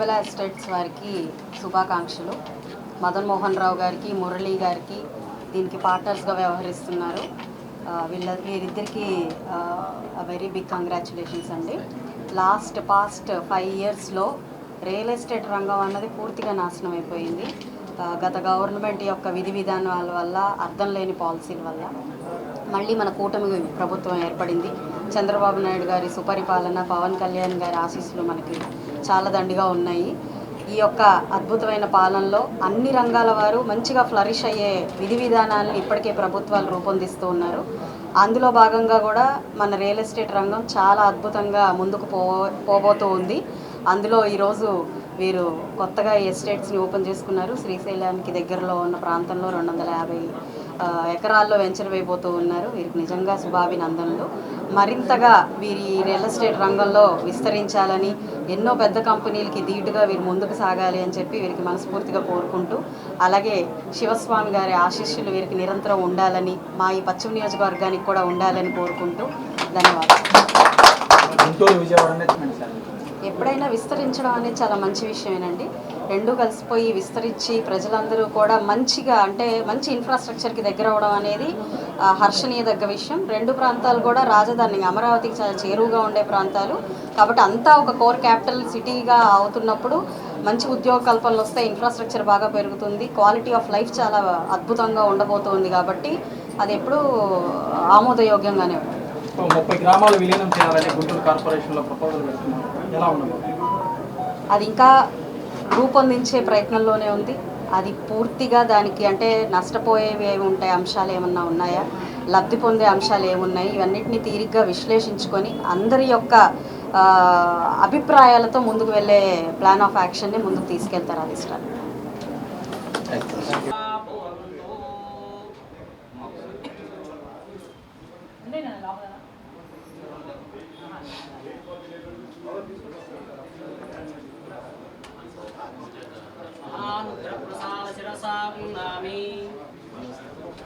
కోవెల estates వారికి శుభాకాంక్షలు. మదన్ మోహన్ రావు గారికి మురళీ గారికి దీనికి పార్ట్నర్స్గా వ్యవహరిస్తున్నారు. వీళ్ళ వీరిద్దరికి వెరీ బిగ్ కంగ్రాచులేషన్స్ అండి. లాస్ట్ పాస్ట్ ఫైవ్ ఇయర్స్లో రియల్ ఎస్టేట్ రంగం అన్నది పూర్తిగా నాశనం అయిపోయింది. గత గవర్నమెంట్ యొక్క విధి విధానాల వల్ల అర్థం లేని పాలసీల వల్ల మళ్ళీ మన కూటమి ప్రభుత్వం ఏర్పడింది. చంద్రబాబు నాయుడు గారి సుపరిపాలన పవన్ కళ్యాణ్ గారి ఆశీస్సులు మనకి చాలా దండిగా ఉన్నాయి. ఈ యొక్క అద్భుతమైన పాలనలో అన్ని రంగాల వారు మంచిగా ఫ్లరిష్ అయ్యే విధి విధానాలను ఇప్పటికే ప్రభుత్వాలు రూపొందిస్తూ ఉన్నారు. అందులో భాగంగా కూడా మన రియల్ ఎస్టేట్ రంగం చాలా అద్భుతంగా ముందుకు పో పోబోతూ ఉంది. అందులో ఈరోజు వీరు కొత్తగా ఎస్టేట్స్ని ఓపెన్ చేసుకున్నారు. శ్రీశైలానికి దగ్గరలో ఉన్న ప్రాంతంలో రెండు వందల యాభై ఎకరాల్లో వెంచర్ వేయబోతూ ఉన్నారు. వీరికి నిజంగా శుభాభినందనలు. మరింతగా వీరి రియల్ ఎస్టేట్ రంగంలో విస్తరించాలని ఎన్నో పెద్ద కంపెనీలకి ధీటుగా వీరు ముందుకు సాగాలి అని చెప్పి వీరికి మనస్ఫూర్తిగా కోరుకుంటూ అలాగే శివస్వామి గారి ఆశీస్సులు వీరికి నిరంతరం ఉండాలని మా ఈ పశ్చిమ నియోజకవర్గానికి కూడా ఉండాలని కోరుకుంటూ ధన్యవాదాలు. ఎప్పుడైనా విస్తరించడం అనేది చాలా మంచి విషయమేనండి. రెండు కలిసిపోయి విస్తరించి ప్రజలందరూ కూడా మంచిగా అంటే మంచి ఇన్ఫ్రాస్ట్రక్చర్కి దగ్గర అవడం అనేది హర్షణీయదగ్గ విషయం. రెండు ప్రాంతాలు కూడా రాజధాని అమరావతికి చాలా చేరువుగా ఉండే ప్రాంతాలు. కాబట్టి అంతా ఒక కోర్ క్యాపిటల్ సిటీగా అవుతున్నప్పుడు మంచి ఉద్యోగ కల్పనలు వస్తే ఇన్ఫ్రాస్ట్రక్చర్ బాగా పెరుగుతుంది. క్వాలిటీ ఆఫ్ లైఫ్ చాలా అద్భుతంగా ఉండబోతోంది కాబట్టి అది ఎప్పుడూ ఆమోదయోగ్యంగానే ఉంటుంది. సో ముప్పై గ్రామాలు విలీనం చేయాలని గుంటూరు కార్పొరేషన్లో ప్రపోజల్ పెడుతున్నారు. ఎలా ఉండదు అది ఇంకా రూపొందించే ప్రయత్నంలోనే ఉంది. అది పూర్తిగా దానికి అంటే నష్టపోయేవి ఏమి ఉంటాయి? అంశాలు ఏమన్నా ఉన్నాయా? లబ్ధి పొందే అంశాలు ఏమున్నాయి? ఇవన్నిటిని తీరిగ్గా విశ్లేషించుకొని అందరి యొక్క అభిప్రాయాలతో ముందుకు వెళ్ళే ప్లాన్ ఆఫ్ యాక్షన్ని ముందుకు తీసుకెళ్తారు అధిష్టానం. प्रेम तस्मै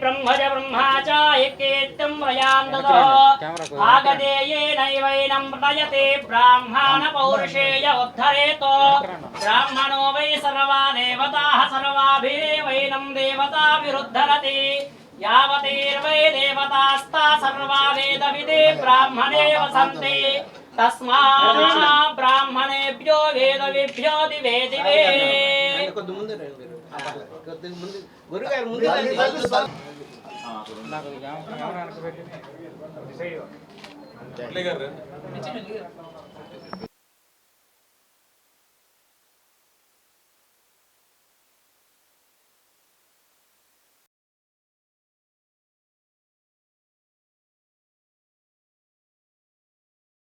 ब्रह्मज ब्रह्मा च एकेत्यं व्रयां ददः आगदेयेनैवैनं प्रयते ब्राह्मण पौरुषेय उद्धरेतो ब्राह्मणो वै सर्वा देवताः सर्वाभिरेवैनं देवता विरुद्धरति यावतीर्वै देवतास्ता सर्वा वेदविदे ब्राह्मणे वसन्ति तस्मा ब्राह्मणेभ्यो वेदविभ्यो दिवे दिवे గురుగారు ముందు. నాకు